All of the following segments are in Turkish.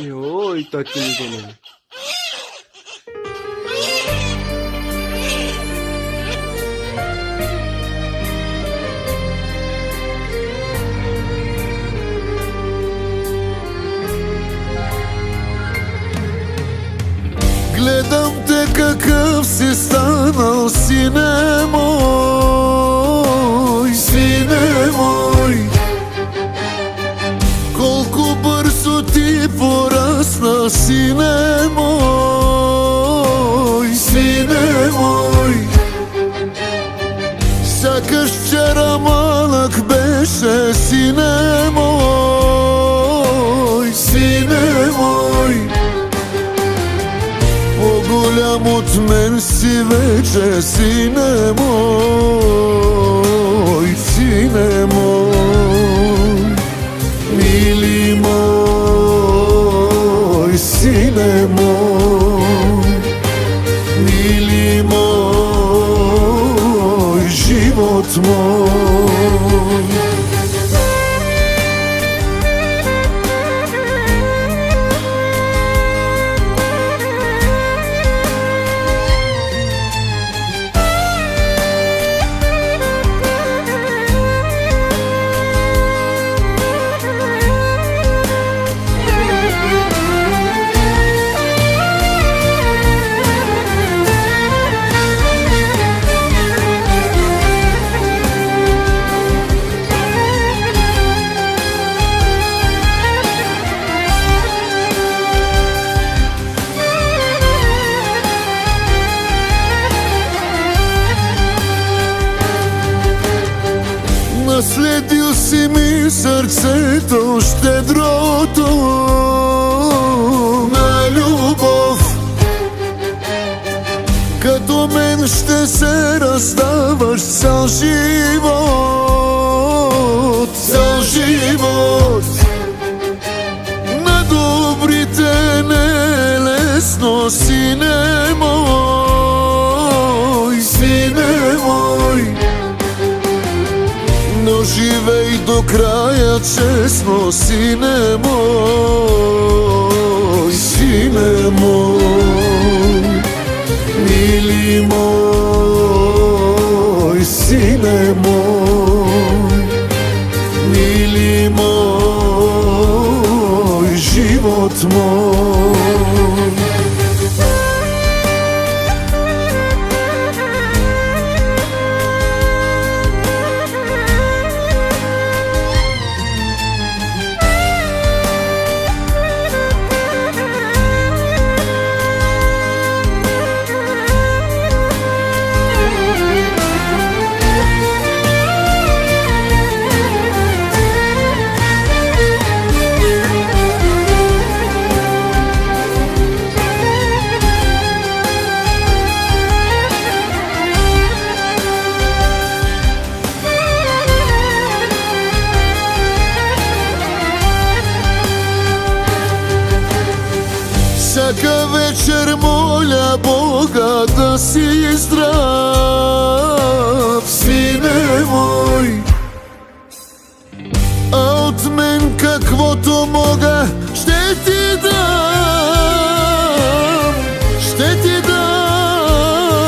Йой, такі вони. Гледам те какъв си станал си немо Kara sinem oy Sinem Sakış çeramalık beşe sinem oy Sinem oy Pogulamut mersi veçe sinemoy. sine moj Mili moj, život moj Като мен ще се раздаваш цял живот. Цял живот. На добрите не е лесно, сине мой, сине мой. Но живей до края честно, сине мой, сине мой, dilim oy sinem oy. Milim oy život moj. каквото мога ще ти дам, ще ти дам.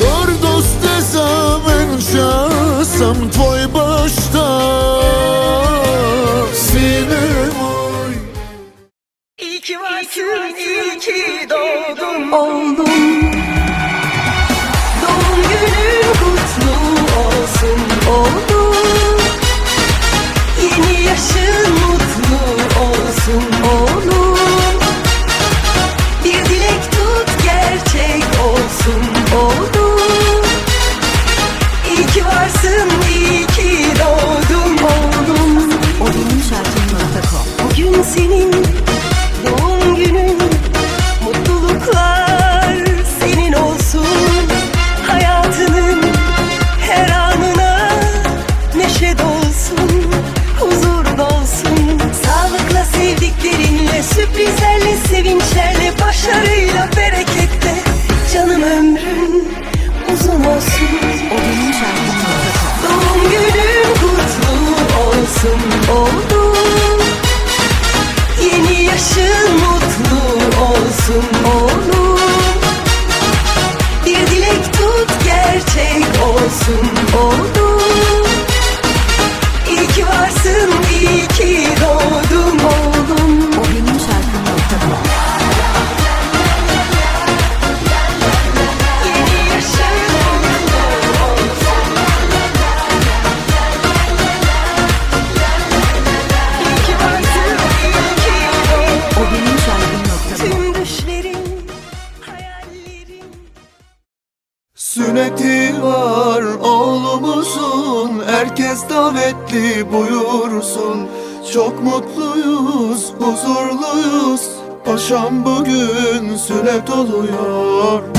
Гордост е за мен, че аз съм твой баща, сине мой. İyi ki varsın, iyi ki doğdun Oğlum Neşeyle, sürprizlerle, sevinçlerle, başarıyla, bereketle. Canım ömrün uzun olsun. O benim Doğum günün kutlu olsun. Oldu. Yeni yaşın mutlu olsun. oldu Mutluyuz, huzurluyuz. Paşam bugün süle doluyor.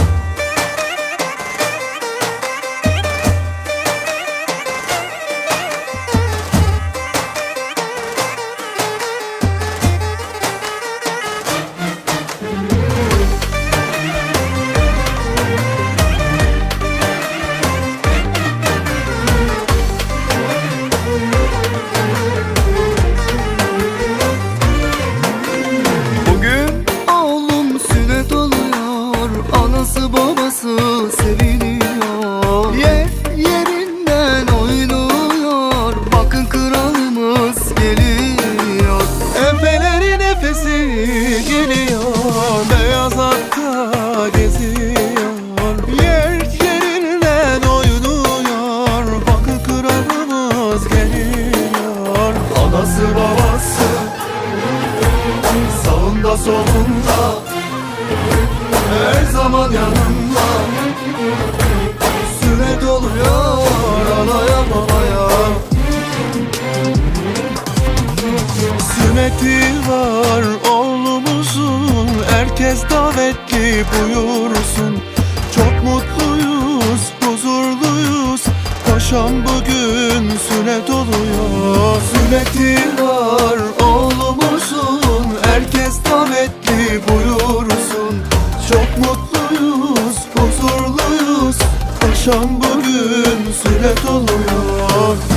buyursun Çok mutluyuz, huzurluyuz. Paşam bugün süne doluyor Süneti var oğlumuzun. Herkes davetli buyursun. Çok mutluyuz, huzurluyuz. Paşam bugün süne doluyor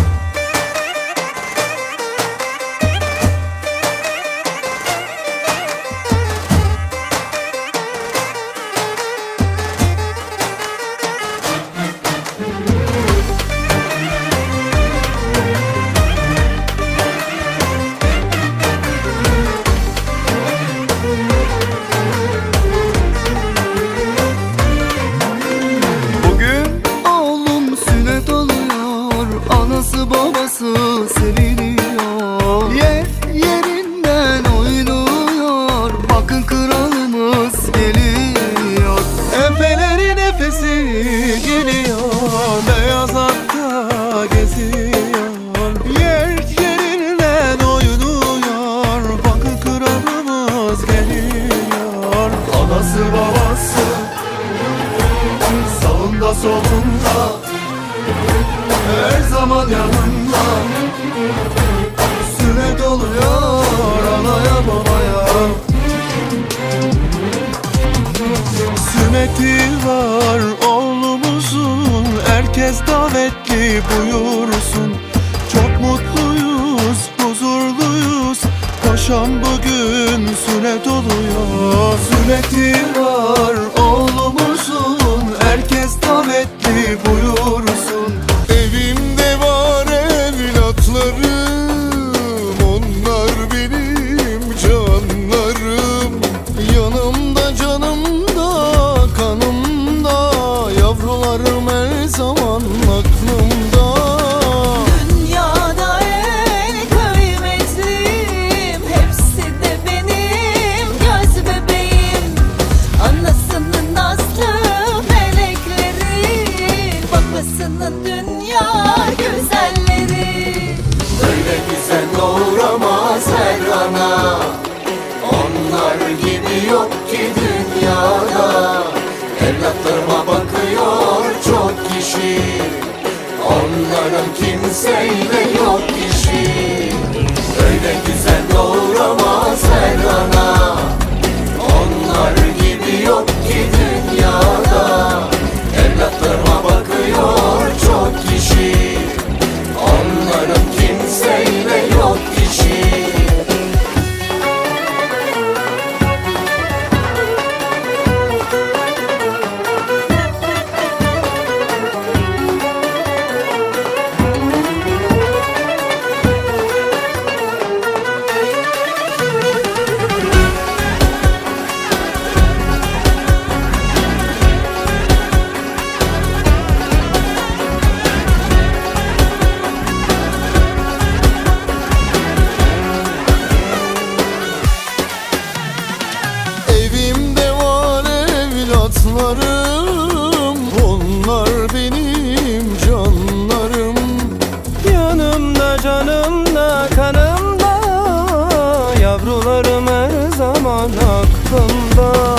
daveti var oğlumuzun Herkes davetli buyursun. Çok mutluyuz, huzurluyuz. Paşam bugün sünnet oluyor Sünneti var oğlumuzun işi. Onların kimseyle yok işi. Öyle güzel doğuramaz her ana. Yavrularım her zaman aklımda.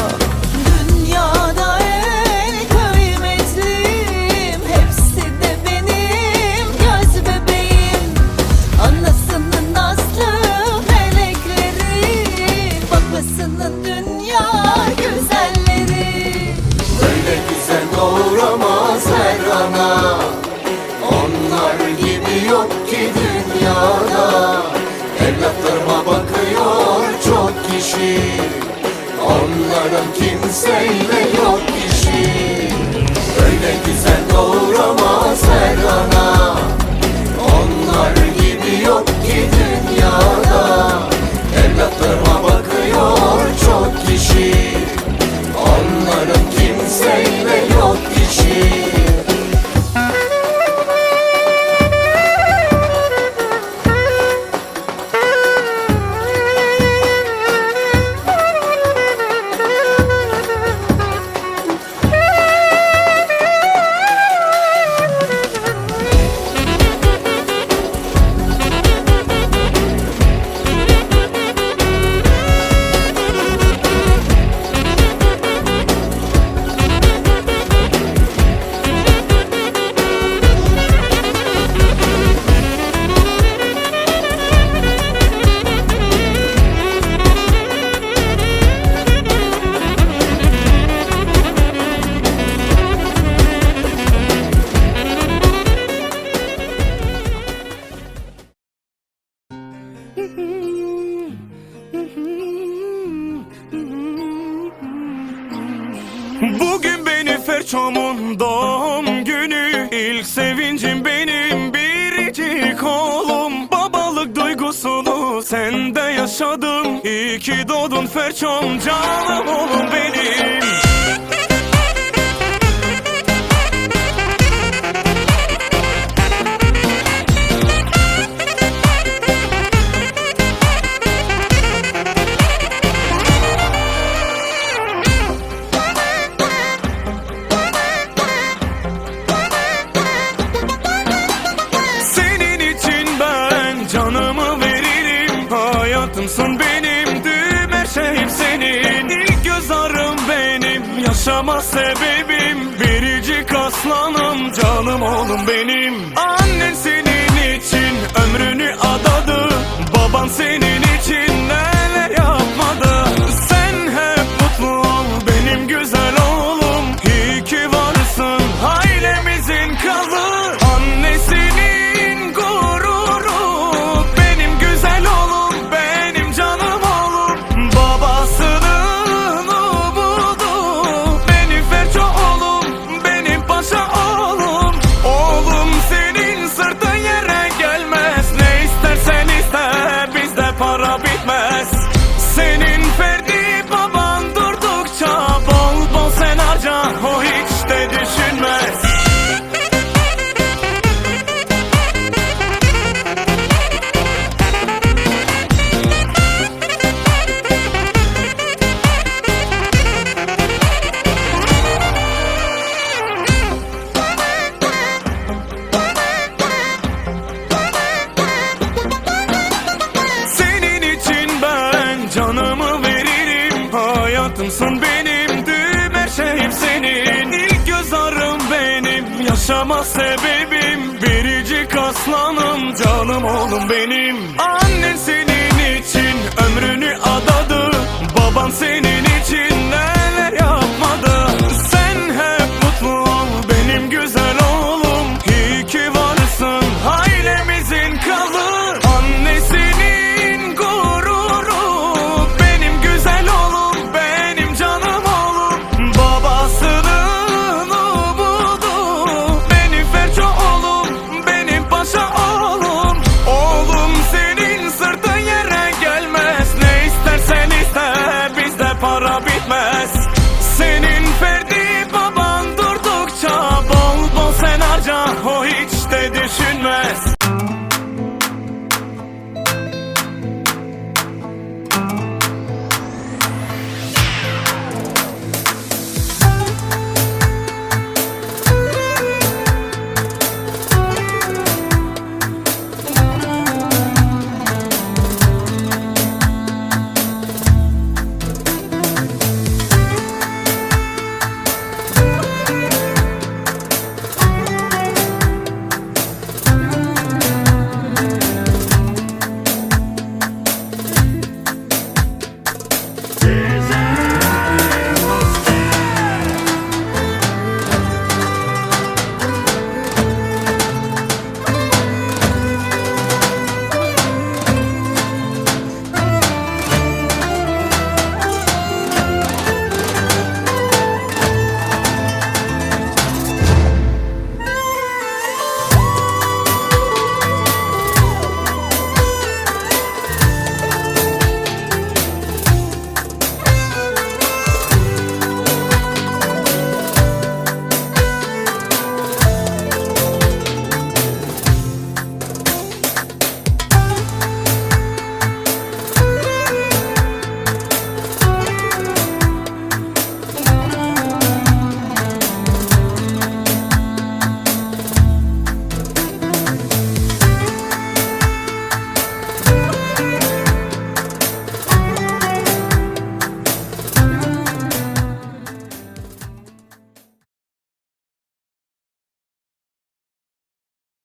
ateşi Onların kimseyle yok yaşadım. İyi ki doğdun ferçom canım oğlum benim. benim. Aa! Canımı veririm Hayatımsın benimdir Her şeyim senin. İlk göz ağrım benim Yaşama sebebim Biricik aslanım Canım oğlum benim. Annen senin için Ömrünü adadı Baban senin